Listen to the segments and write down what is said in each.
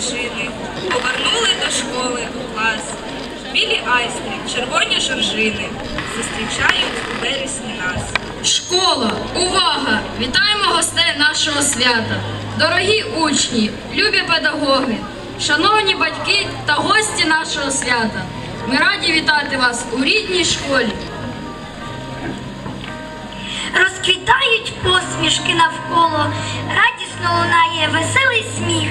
сніжини, повернули до школи у клас. Білі айстри, червоні жоржини зустрічають у вересні нас. Школа, увага! Вітаємо гостей нашого свята. Дорогі учні, любі педагоги, шановні батьки та гості нашого свята. Ми раді вітати вас у рідній школі. Розквітають посмішки навколо, радісно лунає веселий сміх.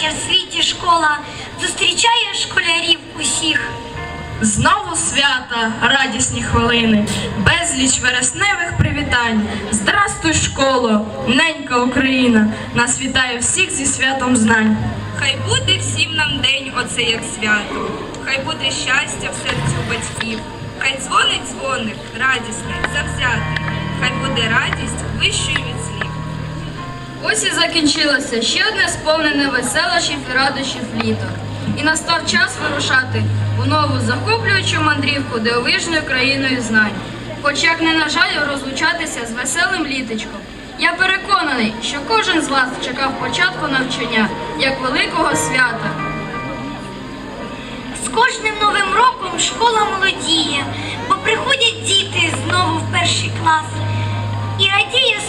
Найкраща в світі школа. Зустрічає школярів усіх. Знову свята, радісні хвилини, безліч вересневих привітань. Здрастуй, школо, ненька Україна, нас вітає всіх зі святом знань. Хай буде всім нам день оце як свято, хай буде щастя в серці у батьків, хай дзвонить дзвоник, радісний, завзятий, хай буде радість вищою від. Ось і закінчилося ще одне сповнене веселощів і радощів літо. І настав час вирушати у нову захоплюючу мандрівку дивовижною країною знань. Хоч як не на жаль розлучатися з веселим літочком. Я переконаний, що кожен з вас чекав початку навчання як великого свята. З кожним новим роком школа молодіє, бо приходять діти знову в перший клас. І радіє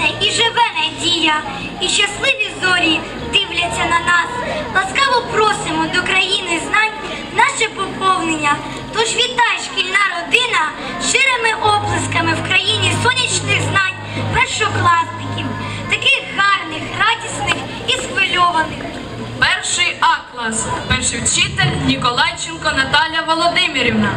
сонце, і живе надія, і щасливі зорі дивляться на нас. Ласкаво просимо до країни знань наше поповнення. Тож вітай, шкільна родина, щирими оплесками в країні сонячних знань першокласників, таких гарних, радісних і схвильованих. Перший А клас, перший вчитель Ніколайченко Наталя Володимирівна.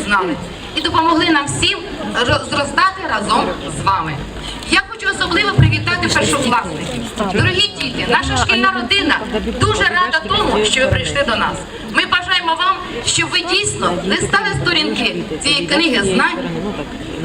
Не знали, і допомогли нам всім зростати разом з вами. Я хочу особливо привітати першокласників. Дорогі діти, наша шкільна родина дуже рада тому, що ви прийшли до нас. Ми бажаємо вам, щоб ви дійсно листали сторінки цієї книги знань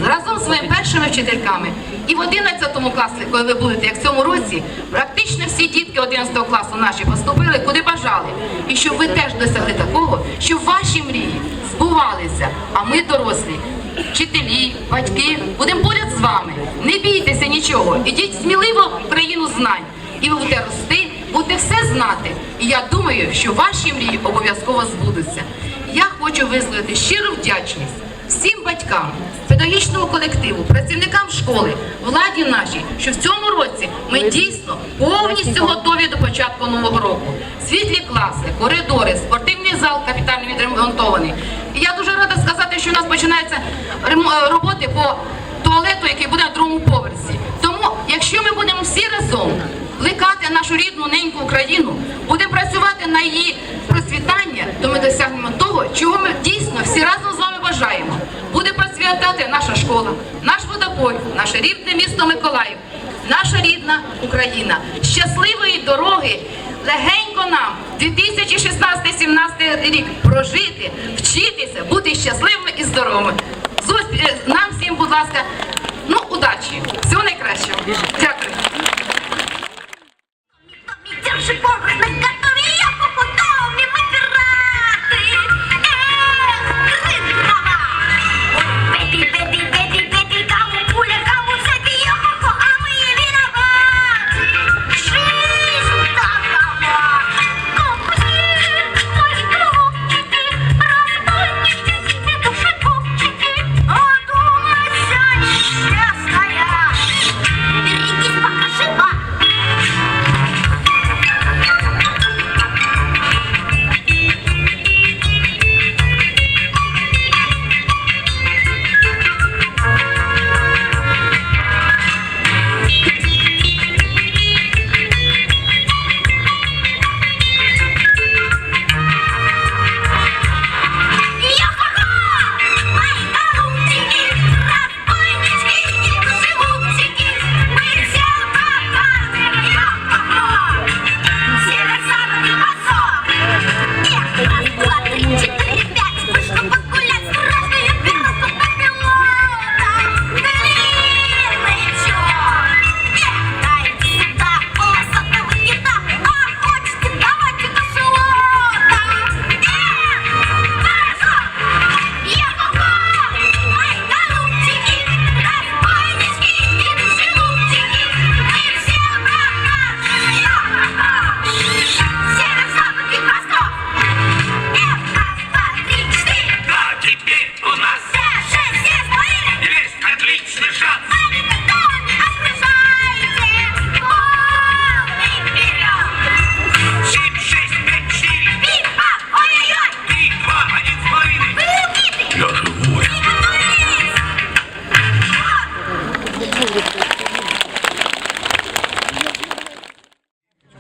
разом з своїми першими вчительками. І в 11 класі, коли ви будете, як в цьому році, практично всі дітки 11 класу наші поступили, куди бажали. І щоб ви теж досягли такого, щоб ваші мрії збувалися, а ми дорослі вчителі, батьки, будемо поряд з вами. Не бійтеся нічого. Ідіть сміливо в країну знань. І ви будете рости, будете все знати. І я думаю, що ваші мрії обов'язково збудуться. Я хочу висловити щиру вдячність всім батькам, педагогічному колективу, працівникам школи, владі нашій, що в цьому році ми дійсно повністю готові до початку нового року. Світлі класи, коридори, спортивний зал капітально відремонтований. І я дуже рада сказати, що у нас починаються е, роботи по туалету, який буде на другому поверсі. Тому, якщо ми будемо всі разом плекати нашу рідну неньку Україну, будемо працювати на її процвітання, то ми досягнемо того, чого ми дійсно всі разом з вами бажаємо. Буде процвітати наша школа, наш водопой, наше рідне місто Миколаїв. наша рідна Україна. Щасливої дороги! Легенько нам 2016-17 рік прожити, вчитися, бути щасливими і здоровими. Е, Нам всім, будь ласка, ну удачі! Всього найкращого!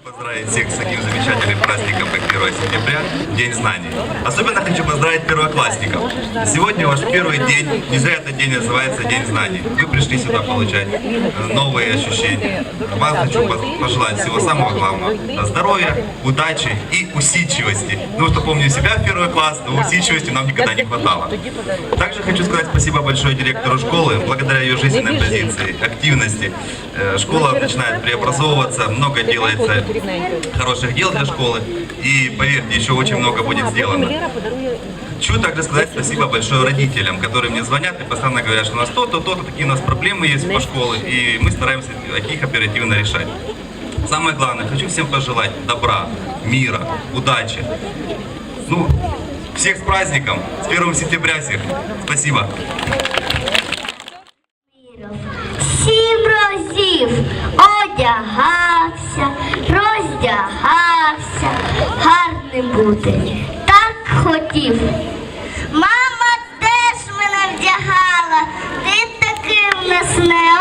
Поздравить всех с таким замечательным праздником, как 1 сентября, День знаний. Особенно хочу поздравить первоклассников. Сегодня ваш первый день, не этот день называется День знаний. Вы пришли сюда получать э, новые ощущения. Вам хочу пожелать всего самого главного. Здоровья, удачи и усидчивости. Ну, что помню себя в первый класс, но усидчивости нам никогда не хватало. Также хочу сказать спасибо большое директору школы. Благодаря ее жизненной позиции, активности, э, школа начинает преобразовываться, много делается хороших дел для школы. И поверьте, еще очень много будет сделано. Хочу также сказать спасибо большое родителям, которые мне звонят и постоянно говорят, что у нас то-то, то-то, такие у нас проблемы есть по школе, и мы стараемся их оперативно решать. Самое главное, хочу всем пожелать добра, мира, удачи. Ну, всех с праздником, с 1 сентября всех. Спасибо. Разів одягався, гарним бути. Так хотів. Мама теж мене вдягала, ти таки в нас не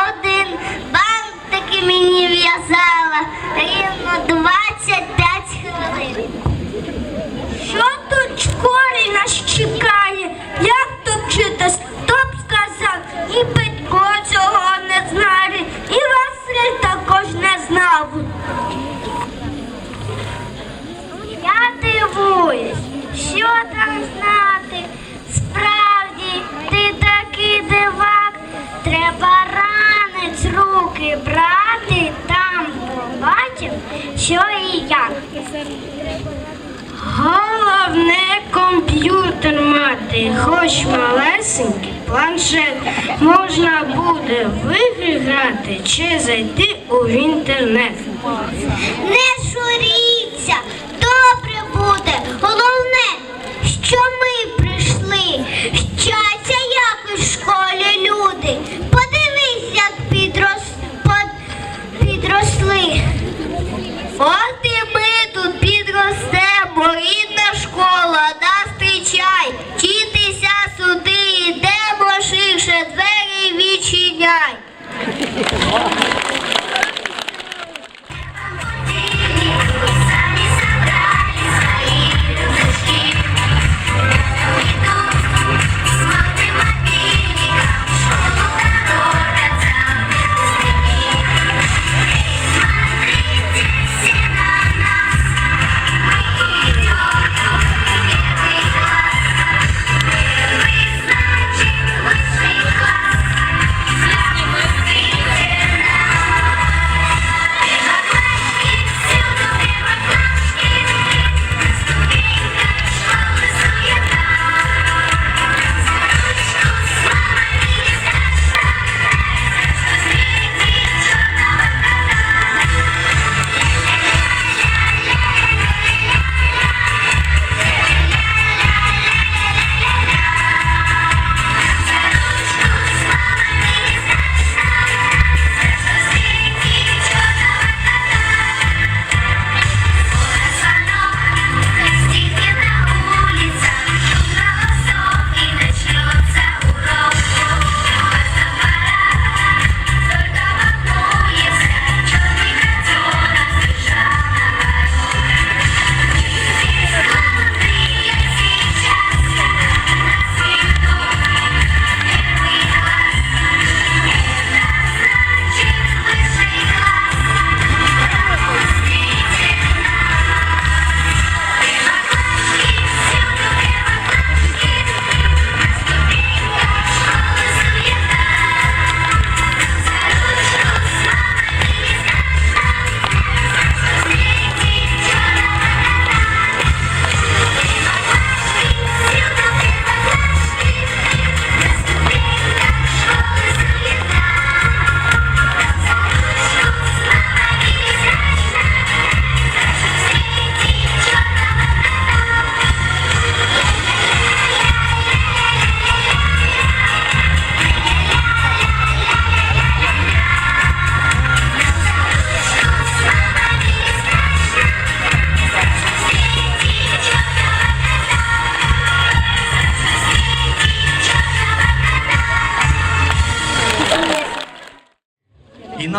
що і як. Головне комп'ютер мати, хоч малесенький планшет. Можна буде в ігри грати чи зайти у інтернет. Не журіться, добре буде. Головне, що ми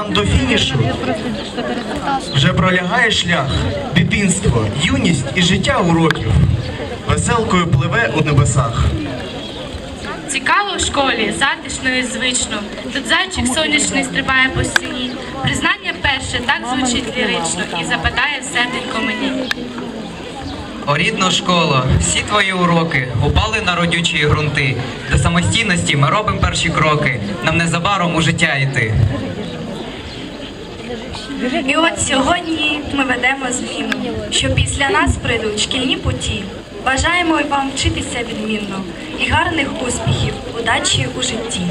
фінішу вже пролягає шлях, дитинство, юність і життя уроків. Веселкою пливе у небесах. Цікаво в школі, затишно і звично. Тут зайчик сонячний стрибає по стіні. Признання перше так звучить лірично і западає в серденько мені. О, рідна школа, всі твої уроки упали на родючі ґрунти. До самостійності ми робимо перші кроки. Нам незабаром у життя йти. І от сьогодні ми ведемо зміну, що після нас прийдуть шкільні путі. Бажаємо вам вчитися відмінно і гарних успіхів, удачі у житті.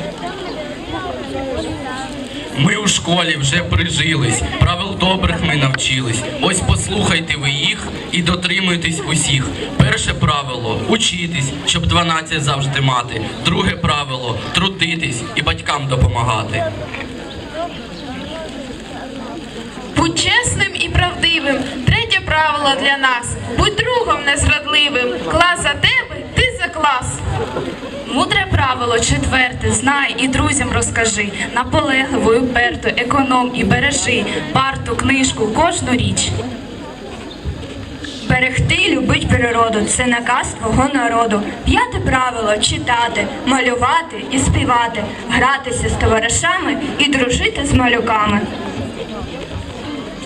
Ми у школі вже прижились, правил добрих ми навчились. Ось послухайте ви їх і дотримуйтесь усіх. Перше правило учитись, щоб 12 завжди мати. Друге правило трудитись і батькам допомагати. Будь чесним і правдивим. Третє правило для нас. Будь другом незрадливим. Клас за тебе, ти за клас. Мудре правило четверте, знай і друзям розкажи. Наполегливо, і уперто, економ і бережи парту, книжку, кожну річ. Берегти любить природу це наказ твого народу. П'яте правило читати, малювати і співати, гратися з товаришами і дружити з малюками.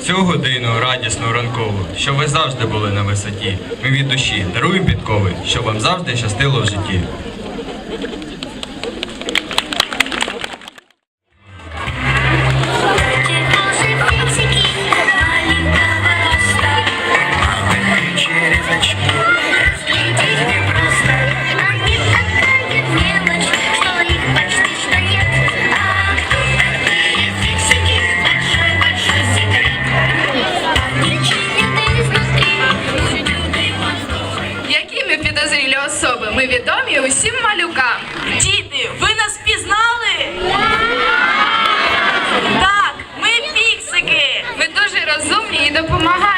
Цю годину радісну ранкову, щоб ви завжди були на висоті. Ми від душі даруємо підкови, щоб вам завжди щастило в житті. my heart.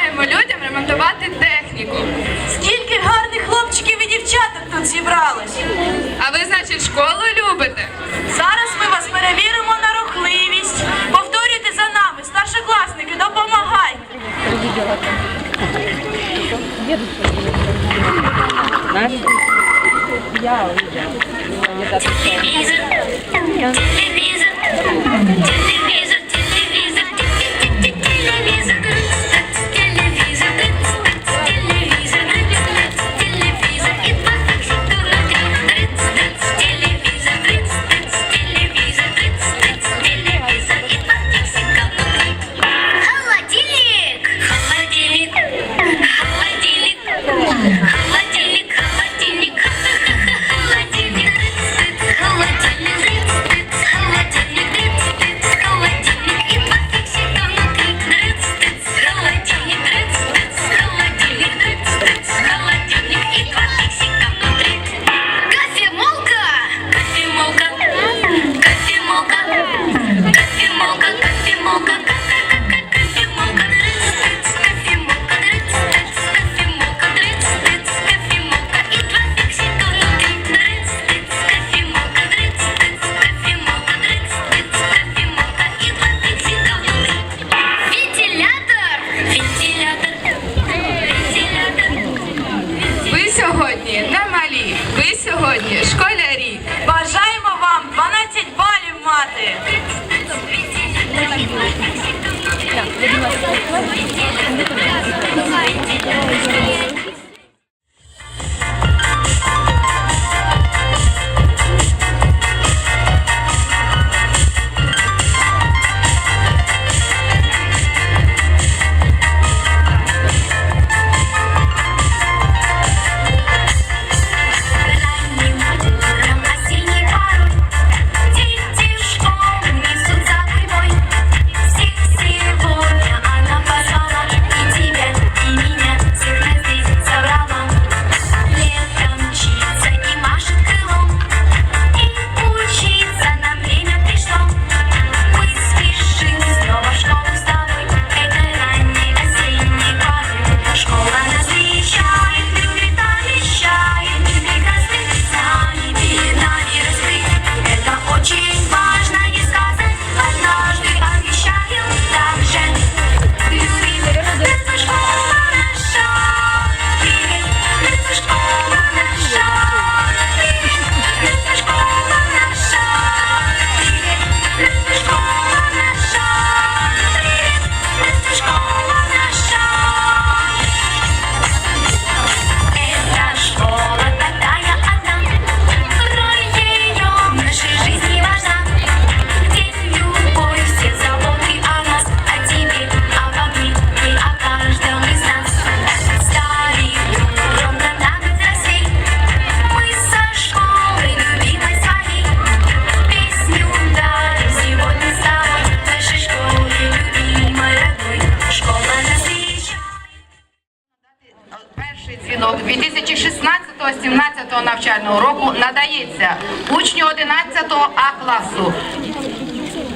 Навчального року надається учню 11 А класу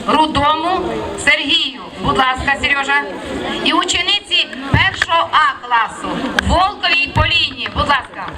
Рудому Сергію. Будь ласка, Сережа. І учениці 1 А класу Волковій Поліні. Будь ласка.